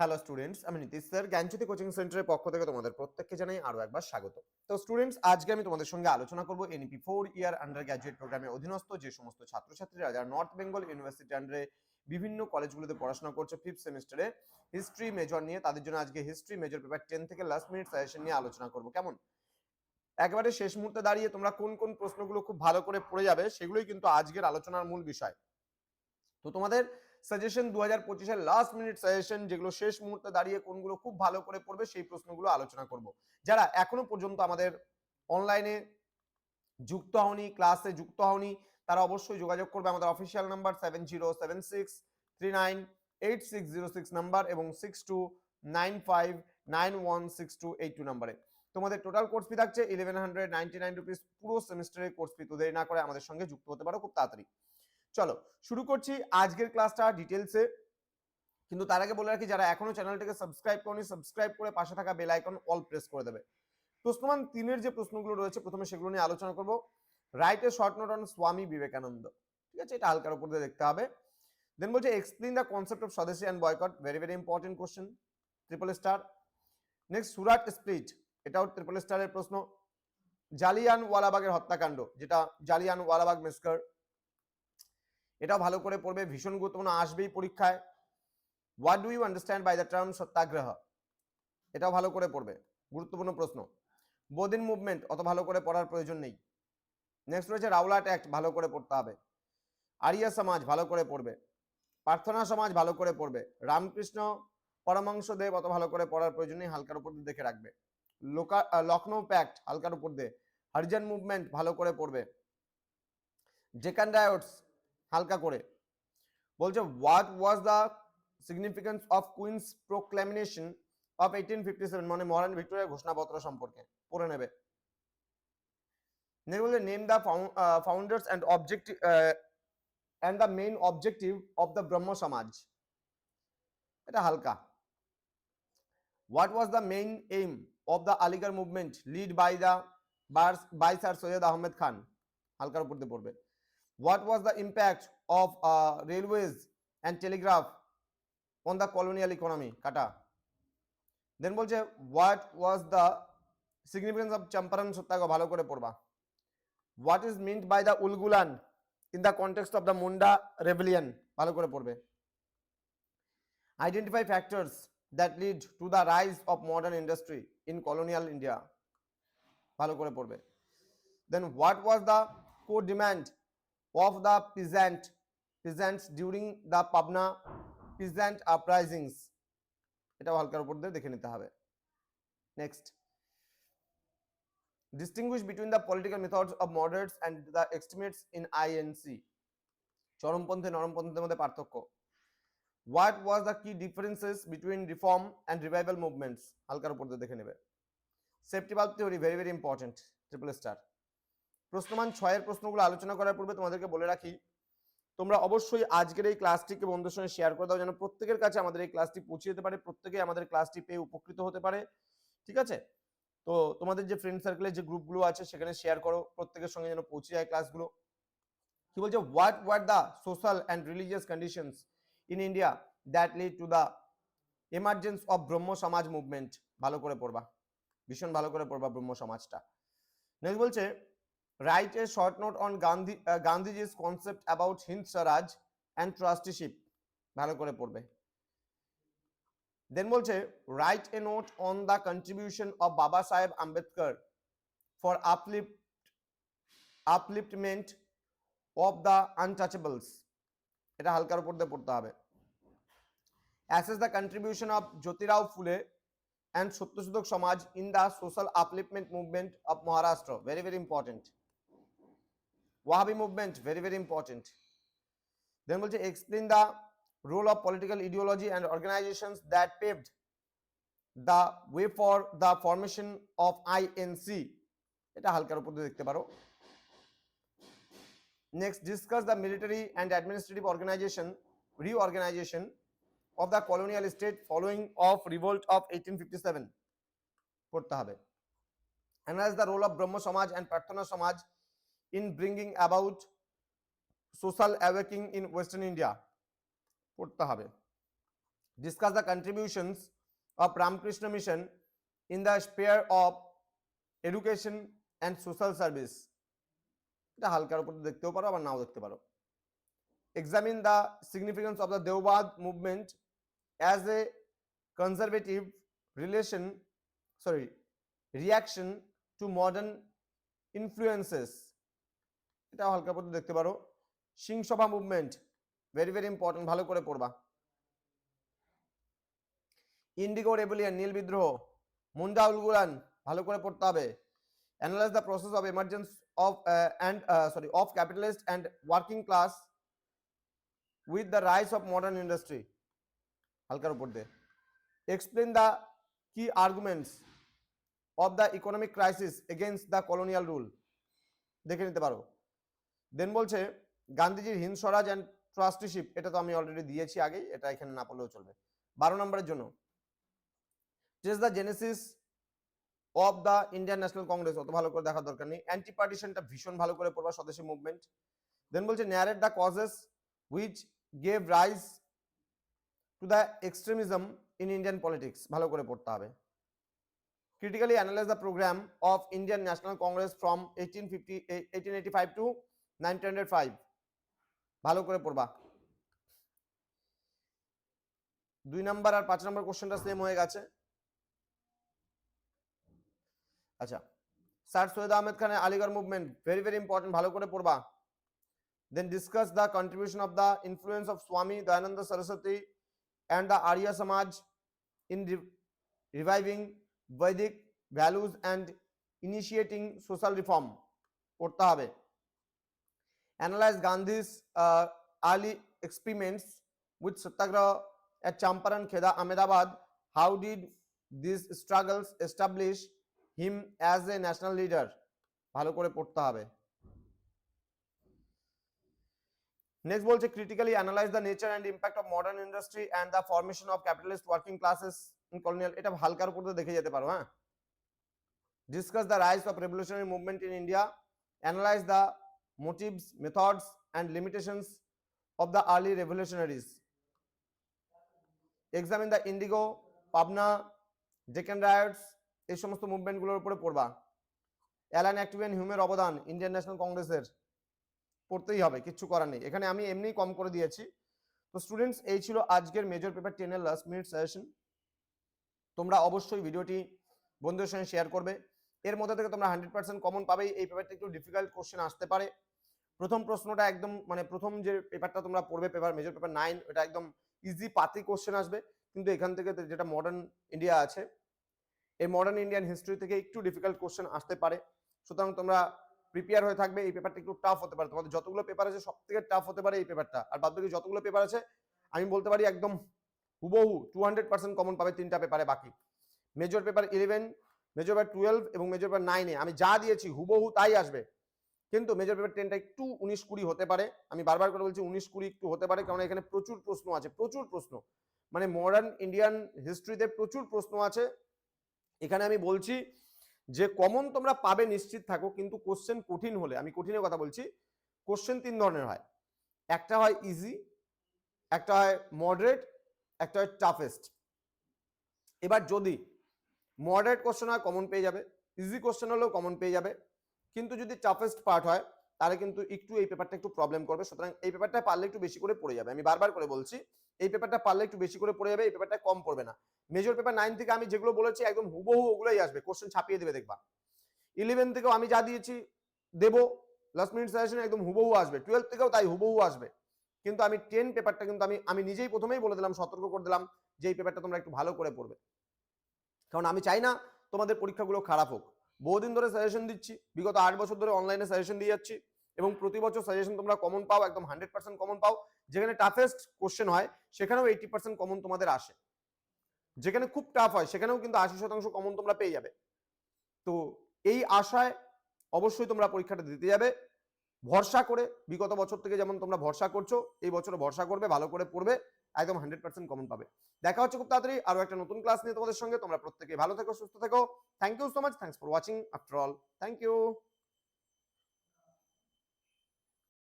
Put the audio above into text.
Hello students আমি Nitish sir Gyanjyoti coaching সেন্টারের পক্ষ থেকে তোমাদের প্রত্যেককে জানাই আরও একবার স্বাগত। তো স্টুডেন্টস আজকে আমি তোমাদের সঙ্গে আলোচনা করব NEP four year undergraduate প্রোগ্রামের অধীনস্থ যে সমস্ত ছাত্রছাত্রীরা, যারা নর্থ বেঙ্গল ইউনিভার্সিটি আন্ডারে বিভিন্ন কলেজগুলোতে পড়াশোনা করছে ফিফথ সেমিস্টারে হিস্ট্রি মেজর নিয়ে, তাদের জন্য আজকে হিস্ট্রি মেজর পেপার টেন থেকে লাস্ট মিনিট সাজেশন নিয়ে আলোচনা করব। কেমন? একেবারে শেষ মুহূর্তে দাঁড়িয়ে তোমরা কোন কোন প্রশ্নগুলো খুব ভালো করে পড়ে যাবে, সেগুলোই কিন্তু আজকের আলোচনার মূল বিষয়। তো তোমাদের সাজেশন দু হাজার পঁচিশের লাস্ট মিনিট সাজেশন যেগুলো শেষ মুহূর্তে দাঁড়িয়ে কোনগুলো খুব ভালো করে পড়বে সেই প্রশ্নগুলো আলোচনা করব। যারা এখনও পর্যন্ত আমাদের অনলাইনে যুক্ত হওনি ক্লাসে যুক্ত হওনি, তারা অবশ্যই যোগাযোগ করবে আমাদের official number seven zero seven six three nine eight six zero six number এবং six two nine five nine one six two eight two নাম্বারে তোমাদের টোটাল কোর্স ফি থাকছে eleven hundred ninety nine rupees পুরো সেমিস্টারের course fee তো দেরি না করে আমাদের সঙ্গে যুক্ত হতে পারো খুব তাড়াতাড়ি। চলো, শুরু করছি আজকের ক্লাসটা ডিটেলসে কিন্তু তার আগে বলে রাখি, যারা এখনও চ্যানেলটাকে সাবস্ক্রাইব করনি সাবস্ক্রাইব করে পাশে থাকা বেল আইকন অল প্রেস করে দেবে। প্রশ্নমান তিনের যে প্রশ্নগুলো রয়েছে, প্রথমে সেগুলো নিয়ে আলোচনা করব। Right a short note on Swami Vivekananda ঠিক আছে? এটা হালকার উপর দিয়ে দেখতে হবে। দেন বলছে explain the concept of swadeshi and boycott very very important question triple star next Surat split এটাও ট্রিপল স্টারের প্রশ্ন। জালিয়ান ওয়ালাবাগের হত্যাকাণ্ড, যেটা জালিয়ান ওয়ালাবাগ মেসকার এটাও ভালো করে পড়বে, ভীষণ গুরুত্বপূর্ণ, আসবেই পরীক্ষায়। What do you understand by the term satyagraha এটাও ভালো করে পড়বে, গুরুত্বপূর্ণ প্রশ্ন। বোদিন মুভমেন্ট অত ভালো করে পড়ার প্রয়োজন নেই। নেক্সট রয়েছে রাউলাট অ্যাক্ট ভালো করে পড়তে হবে। আরিয়া সমাজ ভালো করে পড়বে। প্রার্থনা সমাজ ভালো করে পড়বে। রামকৃষ্ণ পরমাংশ দেব অত ভালো করে পড়ার প্রয়োজন নেই, হালকার উপর দিয়ে দেখে রাখবে। লোকা লখনৌ প্যাক্ট হালকার উপর দিয়ে। হরিজন মুভমেন্ট ভালো করে পড়বে। জেকান ডায়োটস হালকা করে। বলছে what was the significance of Queen's proclamation of eighteen fifty seven মানে মহারানী ভিক্টোরিয়ার ঘোষণাপত্র সম্পর্কে, পড়ে নেবে। বলছে name the founders and objective and the main objective of the Brahmo Samaj এটা হালকা। What was the main aim of the Aligarh movement lead by the by sir Syed Ahmed Khan হালকার উপর দিয়ে পড়বে। What was the impact of uh, railways and telegraph on the colonial economy kata then বলছে what was the significance of champaran সত্যাগ্রহ ভালো করে পড়বা what is meant by the ulgulan in the context of the munda rebellion ভালো করে পড়বে identify factors that lead to the rise of modern industry in colonial india ভালো করে পড়বে then what was the core demand of the peasant peasants during the Pabna peasant uprisings এটা হালকার উপর দিয়ে দেখে নিতে হবে next distinguish between the political methods of moderates and the extremists in INC চরমপন্থী নরমপন্থীদের মধ্যে পার্থক্য what was the key differences between reform and revival movements হালকার উপর দিয়ে দেখে নেবে safety bulb theory very very important triple star প্রশ্নমান ছয়ের প্রশ্নগুলো আলোচনা করার পূর্বে তোমাদেরকে বলে রাখি, তোমরা অবশ্যই আজকের এই ক্লাসটিকে বন্ধুদের সঙ্গে শেয়ার করে দাও যেন প্রত্যেকের কাছে আমাদের এই ক্লাসটি পৌঁছে যেতে পারে প্রত্যেকে আমাদের ক্লাসটি পেয়ে উপকৃত হতে পারে, ঠিক আছে? তো তোমাদের যে ফ্রেন্ড সার্কেলের যে গ্রুপগুলো আছে সেখানে শেয়ার করো, প্রত্যেকের সঙ্গে যেন পৌঁছে যায় ক্লাসগুলো কি বলছে? What what the social and religious conditions in India that lead to the emergence of Brahmo Samaj movement ভালো করে পড়বা, ভীষণ ভালো করে পড়বা ব্রহ্ম সমাজটা নেক্সট বলছে write a short note on Gandhi uh, Gandhiji's concept about Hind Swaraj and trusteeship ভালো করে পড়বে দেন বলছে write a note on the contribution of Baba Saheb Ambedkar for uplift upliftment of the untouchables এটা হালকার উপর দিয়ে পড়তে হবে assess the contribution of Jyotirao Phule and Satyasudok Samaj in the social upliftment movement of Maharashtra very very important Wahhabi movement, very, very important. Then বলছে explain the role of political ideology and organizations that paved the way for the formation of INC. এটা হালকার উপর দেখতে পারো the military and administrative organisation reorganisation of the colonial state following of revolt of eighteen fifty seven পড়তে হবে analyse the role of Brahmo সমাজ and প্রার্থনা সমাজ in bringing about social awakening in western india পড়তে হবে discuss the contributions of Ramakrishna Mission in the sphere of education and social service এটা হালকার উপর দেখতেও পারো আবার নাও দেখতে পারো examine the significance of the Deobad movement as a conservative relation sorry reaction to modern influences এটা হালকা পথে দেখতে পারো। Singh Sabha movement very very important ভালো করে পড়বা। ইন্ডিগো রেবুলিয়ান নীল বিদ্রোহ মুন্ডা উলগুলান, ভালো করে পড়তে হবে। Analyse the process of emergence of and sorry of capitalist and working class with the rise of modern industry হালকার উপর দিয়ে। Explain the key arguments of the economic crisis against the colonial rule দেখে নিতে পারো। দেন বলছে গান্ধীজির Hind Swaraj and trusteeship এটা তো আমি অলরেডি দিয়েছি আগেই এটা এখানে না পড়লেও চলবে। বারো নম্বরের জন্য trace the genesis of the Indian National Congress অত ভালো করে দেখার দরকার নেই। অ্যান্টি পার্টিশনটা ভীষণ ভালো করে পড়বা স্বদেশী মুভমেন্ট দেন বলছে narrate the causes which gave rise to the extremism in Indian politics ভালো করে পড়তে হবে। Critically analyze the program of Indian National Congress from 1850 eh, 1885 to 1905 ভালো করে পড়বা। দুই নাম্বার আর পাঁচ নাম্বার কোশ্চেনটা সেম হয়ে গেছে। আচ্ছা স্যার সৈয়দ আহমেদ খানের Aligarh movement very very important ভালো করে পড়বা। Then discuss the contribution of the influence of Swami Dayananda Saraswati and the Arya Samaj in reviving Vedic values and initiating social reform. পড়তে হবে। Analyze Gandhi's uh, early experiments with satyagraha at Champaran, Kheda, Ahmedabad. How did these struggles establish him as a national leader? ভালো করে পড়তে হবে next বলছে critically analyze the nature and impact of modern industry and the formation of capitalist working classes colonial এটা হালকার উপর দিয়ে দেখে যেতে পারো হ্যাঁ discuss the rise of revolutionary movement in India analyse the motives methods and limitations of the early revolutionaries examine the indigo Pabna Deccan riots এই সমস্ত মুভমেন্টগুলোর উপরে পড়বা। অ্যালান অ্যাক্টিভেন হিউমের অবদান ইন্ডিয়ান ন্যাশনাল কংগ্রেসের পড়তেই হবে, কিচ্ছু করার নেই। এখানে আমি এমনিই কম করে দিয়েছি। তো স্টুডেন্টস এই ছিল আজকের মেজর পেপার টেনের লাস্ট মিনিট সাজেশন তোমরা অবশ্যই ভিডিওটি বন্ধুদের সঙ্গে শেয়ার করবে। এর মধ্যে থেকে তোমরা হান্ড্রেড পার্সেন্ট কমন পাবেই। এই পেপারটা একটু ডিফিকাল্ট কোশ্চেন আসতে পারে। প্রথম প্রশ্নটা একদম মানে প্রথম যে পেপারটা তোমরা পড়বে পেপার মেজর পেপার নাইন এটা একদম ইজি পাতি কোশ্চেন আসবে। কিন্তু এখান থেকে যেটা মডার্ন ইন্ডিয়া আছে, এই মডার্ন ইন্ডিয়ান হিস্ট্রি থেকে একটু ডিফিকাল্ট কোশ্চেন আসতে পারে। সুতরাং তোমরা প্রিপেয়ার হয়ে থাকবে, এই পেপারটা একটু টাফ হতে পারে। তোমাদের যতগুলো পেপার আছে সব থেকে টাফ হতে পারে এই পেপারটা আর বাদ বাকি যতগুলো পেপার আছে, আমি বলতে পারি একদম হুবহু টু হান্ড্রেড পার্সেন্ট কমন পাবে তিনটা পেপারে বাকি। Major paper eleven major paper twelve এবং মেজর পেপার নাইনে আমি যা দিয়েছি, হুবহু তাই আসবে। কিন্তু মেজর পেপার টেনটা একটু উনিশ কুড়ি হতে পারে। আমি বারবার করে বলছি উনিশ কুড়ি একটু হতে পারে কারণ এখানে প্রচুর প্রশ্ন আছে, প্রচুর প্রশ্ন। মানে মডার্ন ইন্ডিয়ান হিস্ট্রিতে প্রচুর প্রশ্ন আছে। এখানে আমি বলছি যে কমন তোমরা পাবে, নিশ্চিত থাকো, কিন্তু কোশ্চেন কঠিন হলে, আমি কঠিনের কথা বলছি কোশ্চেন তিন ধরনের হয়। একটা হয় ইজি একটা হয় মডারেট একটা হয় টাফেস্ট এবার যদি মডারেট কোশ্চেন হয় কমন পেয়ে যাবে ইজি কোশ্চেন হলেও কমন পেয়ে যাবে। কিন্তু যদি টাফেস্ট পার্ট হয়, তাহলে কিন্তু একটু এই পেপারটা একটু প্রবলেম করবে। সুতরাং এই পেপারটা পারলে একটু বেশি করে পড়ে যাবে। আমি বারবার করে বলছি, এই পেপারটা পারলে একটু বেশি করে পড়ে যাবে, এই পেপারটা কম পড়বে না। মেজর পেপার নাইন থেকে আমি যেগুলো বলেছি, একদম হুবহু ওগুলোই আসবে। কোশ্চেন ছাপিয়ে দেবে, দেখবা। ইলেভেন থেকেও আমি যা দিয়েছি, দেবো। লাস্ট মিনিট সাজেশন একদম হুবহু আসবে। টুয়েলভ থেকেও তাই হুবহু আসবে। কিন্তু আমি টেন পেপারটা কিন্তু আমি আমি নিজেই প্রথমেই বলে দিলাম, সতর্ক করে দিলাম যে এই পেপারটা তোমরা একটু ভালো করে পড়বে। কারণ আমি চাই না তোমাদের পরীক্ষাগুলো খারাপ হোক। বহুদিন ধরে সাজেশন দিচ্ছি। বিগত আট বছর ধরে অনলাইনে সাজেশন দিয়ে যাচ্ছি এবং প্রতি বছর সাজেশন তোমরা কমন পাও, একদম হান্ড্রেড পার্সেন্ট কমন পাও। যেখানে টাফেস্ট কোশ্চেন হয়, সেখানেও এইটি পার্সেন্ট কমন তোমাদের আসে। যেখানে খুব টাফ হয়, সেখানেও কিন্তু আশি শতাংশ কমন তোমরা পেয়ে যাবে। তো এই আশায় অবশ্যই তোমরা পরীক্ষাটা দিতে যাবে। ভরসা করে, বিগত বছর থেকে যেমন তোমরা ভরসা করছ, এই বছর ভরসা করবে, ভালো করে পড়বে, একদম হান্ড্রেড পার্সেন্ট কমন পাবে। দেখা হচ্ছে খুব তাড়াতাড়ি আরও একটা নতুন ক্লাস নিয়ে তোমাদের সঙ্গে। তোমরা প্রত্যেকে ভালো থেকো, সুস্থ থেকো। Thank you so much thanks for watching after all thank you